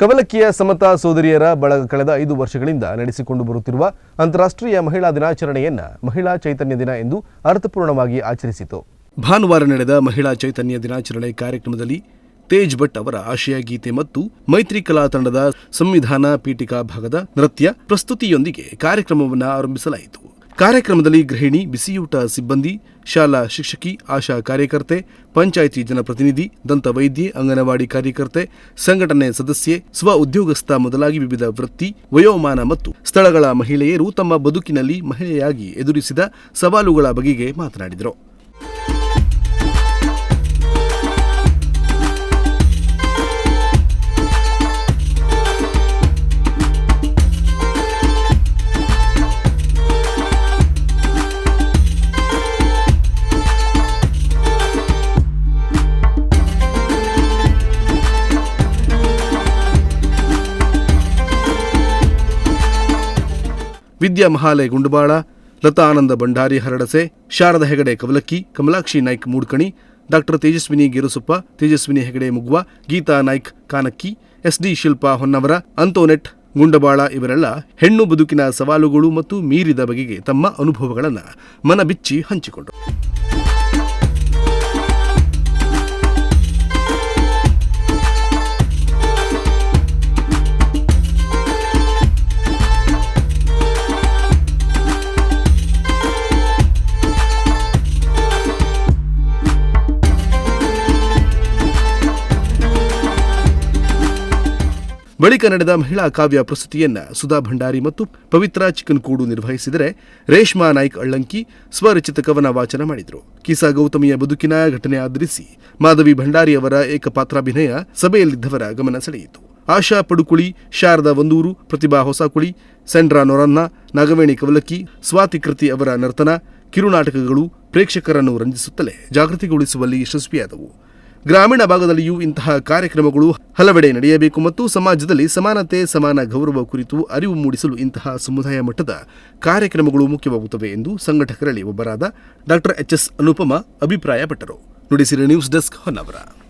ಕವಲಕ್ಕಿಯ ಸಮತಾ ಸೋದರಿಯರ ಬಳಗ ಕಳೆದ ಐದು ವರ್ಷಗಳಿಂದ ನಡೆಸಿಕೊಂಡು ಬರುತ್ತಿರುವ ಅಂತಾರಾಷ್ಟ್ರೀಯ ಮಹಿಳಾ ದಿನಾಚರಣೆಯನ್ನ ಮಹಿಳಾ ಚೈತನ್ಯ ದಿನ ಎಂದು ಅರ್ಥಪೂರ್ಣವಾಗಿ ಆಚರಿಸಿತು. ಭಾನುವಾರ ನಡೆದ ಮಹಿಳಾ ಚೈತನ್ಯ ದಿನಾಚರಣೆ ಕಾರ್ಯಕ್ರಮದಲ್ಲಿ ತೇಜ್ ಭಟ್ ಅವರ ಆಶಯ ಗೀತೆ ಮತ್ತು ಮೈತ್ರಿ ಕಲಾ ತಂಡದ ಸಂವಿಧಾನ ಪೀಠಿಕಾ ಭಾಗದ ನೃತ್ಯ ಪ್ರಸ್ತುತಿಯೊಂದಿಗೆ ಕಾರ್ಯಕ್ರಮವನ್ನು ಆರಂಭಿಸಲಾಯಿತು. ಕಾರ್ಯಕ್ರಮದಲ್ಲಿ ಗೃಹಿಣಿ, ಬಿಸಿಯೂಟ ಸಿಬ್ಬಂದಿ, ಶಾಲಾ ಶಿಕ್ಷಕಿ, ಆಶಾ ಕಾರ್ಯಕರ್ತೆ, ಪಂಚಾಯಿತಿ ಜನಪ್ರತಿನಿಧಿ, ದಂತ ವೈದ್ಯೆ, ಅಂಗನವಾಡಿ ಕಾರ್ಯಕರ್ತೆ, ಸಂಘಟನೆ ಸದಸ್ಯೆ, ಸ್ವ ಉದ್ಯೋಗಸ್ಥ ಮೊದಲಾಗಿ ವಿವಿಧ ವೃತ್ತಿ, ವಯೋಮಾನ ಮತ್ತು ಸ್ಥಳಗಳ ಮಹಿಳೆಯರು ತಮ್ಮ ಬದುಕಿನಲ್ಲಿ ಮಹಿಳೆಯಾಗಿ ಎದುರಿಸಿದ ಸವಾಲುಗಳ ಬಗೆಗೆ ಮಾತನಾಡಿದರು. Vidya Mahale Gundubala Lata Anand Bhandari Haradase, Sharada Hegde Kavalakki, Kamalakshi Naik Moodkani, doctor Tejaswini Girusuppa, Tejaswini Hegde Mugva, Geeta Naik Kanakki, SD Shilpa Honnavar Antonette Gundabala ಇವರೆಲ್ಲ ಹೆಣ್ಣು ಬದುಕಿನ ಸವಾಲುಗಳು ಮತ್ತು ಮೀರಿದ ಬಗೆಗೆ ತಮ್ಮ ಅನುಭವಗಳನ್ನು ಮನಬಿಚ್ಚಿ ಹಂಚಿಕೊಂಡರು. ಬಳಿಕ ನಡೆದ ಮಹಿಳಾ ಕಾವ್ಯ ಪ್ರಸ್ತುತಿಯನ್ನ ಸುಧಾ ಭಂಡಾರಿ ಮತ್ತು ಪವಿತ್ರ ಚಿಕ್ಕನ್ಕೂಡು ನಿರ್ವಹಿಸಿದರೆ ರೇಷ್ಮಾ ನಾಯ್ಕ್ ಅಳ್ಳಂಕಿ ಸ್ವರಚಿತ ಕವನ ವಾಚನ ಮಾಡಿದರು. ಕಿಸಾ ಗೌತಮಿಯ ಬದುಕಿನ ಘಟನೆ ಆಧರಿಸಿ ಮಾಧವಿ ಭಂಡಾರಿ ಅವರ ಏಕಪಾತ್ರಾಭಿನಯ ಸಭೆಯಲ್ಲಿದ್ದವರ ಗಮನ ಸೆಳೆಯಿತು. ಆಶಾ ಪಡುಕುಳಿ, ಶಾರದಾ ಒಂದೂರು, ಪ್ರತಿಭಾ ಹೊಸಕುಳಿ, ಸೆಂಡ್ರಾ ನೊರನ್ನ, ನಾಗವೇಣಿ ಕವಲಕ್ಕಿ, ಸ್ವಾತಿ ಕೃತಿ ಅವರ ನರ್ತನ, ಕಿರುನಾಟಕಗಳು ಪ್ರೇಕ್ಷಕರನ್ನು ರಂಜಿಸುತ್ತಲೇ ಜಾಗೃತಿಗೊಳಿಸುವಲ್ಲಿ ಯಶಸ್ವಿಯಾದವು. ಗ್ರಾಮೀಣ ಭಾಗದಲ್ಲಿಯೂ ಇಂತಹ ಕಾರ್ಯಕ್ರಮಗಳು ಹಲವೆಡೆ ನಡೆಯಬೇಕು ಮತ್ತು ಸಮಾಜದಲ್ಲಿ ಸಮಾನತೆ, ಸಮಾನ ಗೌರವ ಕುರಿತು ಅರಿವು ಮೂಡಿಸಲು ಇಂತಹ ಸಮುದಾಯ ಮಟ್ಟದ ಕಾರ್ಯಕ್ರಮಗಳು ಮುಖ್ಯವಾಗುತ್ತವೆ ಎಂದು ಸಂಘಟಕರಲ್ಲಿ ಒಬ್ಬರಾದ ಡಾಕ್ಟರ್ ಎಚ್ ಎಸ್ ಅನುಪಮ ಅಭಿಪ್ರಾಯಪಟ್ಟರು. Nudisiri news desk Honnavar.